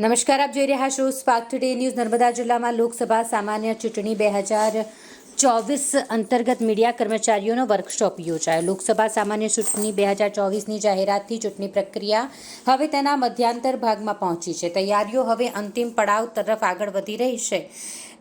નમસ્કાર, આપ જોઈ રહ્યા છો સ્પાર્ક ટુડે ન્યૂઝ નર્મદા જિલ્લામાં લોકસભા સામાન્ય ચૂંટણી બે હજાર ચોવીસ અંતર્ગત મીડિયા કર્મચારીઓનો વર્કશોપ યોજાયો. લોકસભા સામાન્ય ચૂંટણી બે હજાર ચોવીસની જાહેરાતથી ચૂંટણી પ્રક્રિયા હવે તેના મધ્યાંતર ભાગમાં પહોંચી છે. તૈયારીઓ હવે અંતિમ પડાવ તરફ આગળ વધી રહી છે.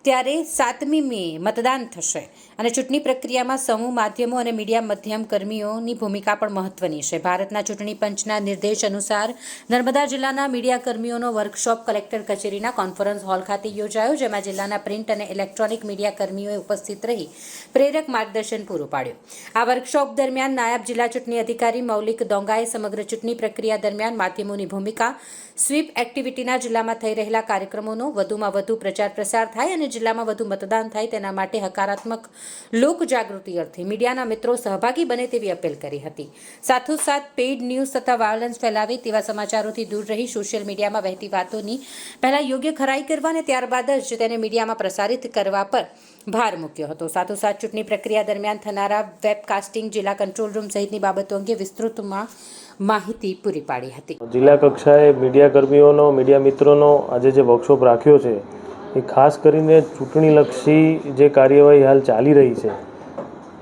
ત્યારે સાતમી મે મતદાન થશે. અને ચૂંટણી પ્રક્રિયામાં સમૂહ માધ્યમો અને મીડિયા મધ્યમ કર્મીઓની ભૂમિકા પણ મહત્વની છે. ભારતના ચૂંટણી પંચના નિર્દેશ અનુસાર નર્મદા જિલ્લાના મીડિયા કર્મીઓનો વર્કશોપ કલેક્ટર કચેરીના કોન્ફરન્સ હોલ ખાતે યોજાયો, જેમાં જિલ્લાના પ્રિન્ટ અને ઇલેક્ટ્રોનિક મીડિયા કર્મીઓએ ઉપસ્થિત રહી પ્રેરક માર્ગદર્શન પૂરું પાડ્યું. આ વર્કશોપ દરમિયાન નાયબ જિલ્લા ચૂંટણી અધિકારી મૌલિક દોંગાએ સમગ્ર ચૂંટણી પ્રક્રિયા દરમિયાન માધ્યમોની ભૂમિકા, સ્વીપ એક્ટિવિટીના જિલ્લામાં થઈ રહેલા કાર્યક્રમોનો વધુમાં વધુ પ્રચાર પ્રસાર થાય અને જિલ્લામાં વધુ મતદાન થાય તેના માટે હકારાત્મક લોક જાગૃતિ અર્થે મીડિયાના મિત્રો સહભાગી બને તેવી અપીલ કરી હતી. સાથોસાથ પેઇડ ન્યૂઝ તથા વાયોલન્સ ફેલાવે તેવા સમાચારોથી દૂર રહી સોશિયલ મીડિયામાં વહેતી વાતોની પહેલાં યોગ્ય ખરાઈ કરવા અને ત્યારબાદ જ તેને મીડિયામાં પ્રસારિત કરવા પર ભાર મૂક્યો હતો. સાથોસાથ ચૂંટણી પ્રક્રિયા દરમિયાન થનારા વેબકાસ્ટિંગ, જિલ્લા કંટ્રોલ રૂમ સહિતની બાબતો અંગે વિસ્તૃતમાં માહિતી પૂરી પાડી હતી. જિલ્લા કક્ષાએ મીડિયા કર્મીઓનો, મીડિયા મિત્રોનો આજે જે વર્કશોપ રાખ્યો છે એ ખાસ કરીને ચૂંટણીલક્ષી જે કાર્યવાહી હાલ ચાલી રહી છે,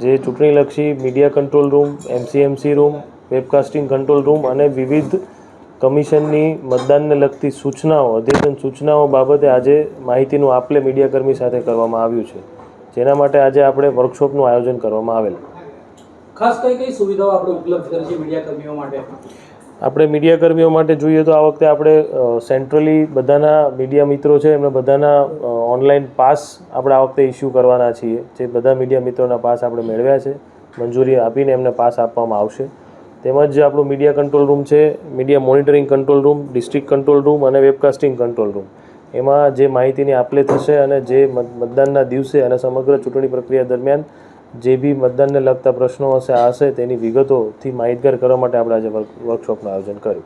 જે ચૂંટણીલક્ષી media control room MCMC room, webcasting control room અને વિવિધ કમિશનની મતદાનને લગતી સૂચનાઓ, અદ્યતન સૂચનાઓ બાબતે આજે માહિતીનું આપલે મીડિયાકર્મી સાથે કરવામાં આવ્યું છે. જેના માટે આજે આપણે વર્કશોપનું આયોજન કરવામાં આવેલ. ખાસ કઈ કઈ સુવિધાઓ આપણે ઉપલબ્ધ કરી છે મીડિયાકર્મીઓ માટે? આપણે મીડિયા કર્મીઓ માટે જોઈએ તો આ વખતે આપણે સેન્ટ્રલી બધાના મીડિયા મિત્રો છે એમને બધાના ઓનલાઈન પાસ આપણે આ વખતે ઇસ્યુ કરવાના છીએ. જે બધા મીડિયા મિત્રોના પાસ આપણે મેળવ્યા છે, મંજૂરી આપીને એમને પાસ આપવામાં આવશે. તેમજ આપણું મીડિયા કંટ્રોલ રૂમ છે, media monitoring control room district control room અને વેબકાસ્ટિંગ કંટ્રોલ રૂમ એમાં જે માહિતીની આપલે થશે અને જે મત- મતદાનના દિવસે અને સમગ્ર ચૂંટણી પ્રક્રિયા દરમિયાન જે બી મતદાનને લગતા પ્રશ્નો હશે, આ હશે, તેની વિગતોથી માહિતગાર કરવા માટે આપણે આજે વર્ક- વર્કશોપનું આયોજન કર્યું.